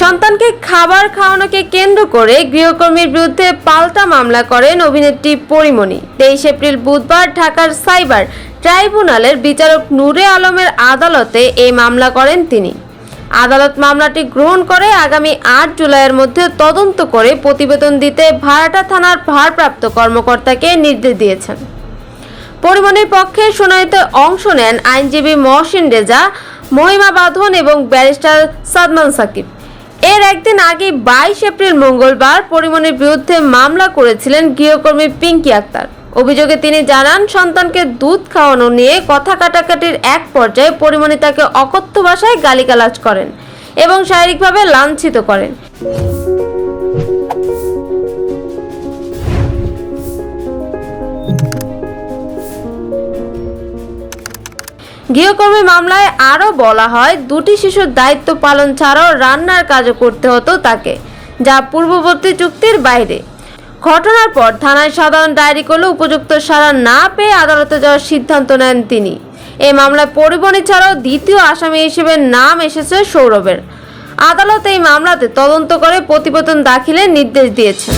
সন্তানকে খাবার খাওয়ানোকে কেন্দ্র করে গৃহকর্মীর বিরুদ্ধে পাল্টা মামলা করেন অভিনেত্রী পরিমণি। তেইশ এপ্রিল বুধবার ঢাকার সাইবার ট্রাইব্যুনালের বিচারক নূরে আলমের আদালতে এই মামলা করেন তিনি। আদালত মামলাটি গ্রহণ করে আগামী আট জুলাইয়ের মধ্যে তদন্ত করে প্রতিবেদন দিতে ভাড়াটা থানার ভারপ্রাপ্ত কর্মকর্তাকে নির্দেশ দিয়েছেন। পরিমণির পক্ষে শুনানিতে অংশ নেন আইনজীবী মহসিন রেজা মহিমা বাঁধন এবং ব্যারিস্টার সাদমান সাকিব। এর একদিন আগে বাইশ এপ্রিল মঙ্গলবার পরিমণির বিরুদ্ধে মামলা করেছিলেন গৃহকর্মী পিঙ্কি আক্তার। অভিযোগে তিনি জানান, সন্তানকে দুধ খাওয়ানো নিয়ে কথা কাটাকাটির এক পর্যায়ে পরিমণি তাকে অকথ্য ভাষায় গালিগালাজ করেন এবং শারীরিকভাবে লাঞ্ছিত করেন। গৃহকর্মী মামলায় আরও বলা হয়, দুটি শিশুর দায়িত্ব পালন ছাড়াও রান্নার কাজও করতে হতো তাকে, যা পূর্ববর্তী চুক্তির বাইরে। ঘটনার পর থানায় সাধারণ ডায়েরি করলে উপযুক্ত সাড়া না পেয়ে আদালতে যাওয়ার সিদ্ধান্ত নেন তিনি। এই মামলায় পরিবহনী ছাড়াও দ্বিতীয় আসামি হিসেবে নাম এসেছে সৌরভের। আদালত এই মামলাতে তদন্ত করে প্রতিবেদন দাখিলের নির্দেশ দিয়েছেন।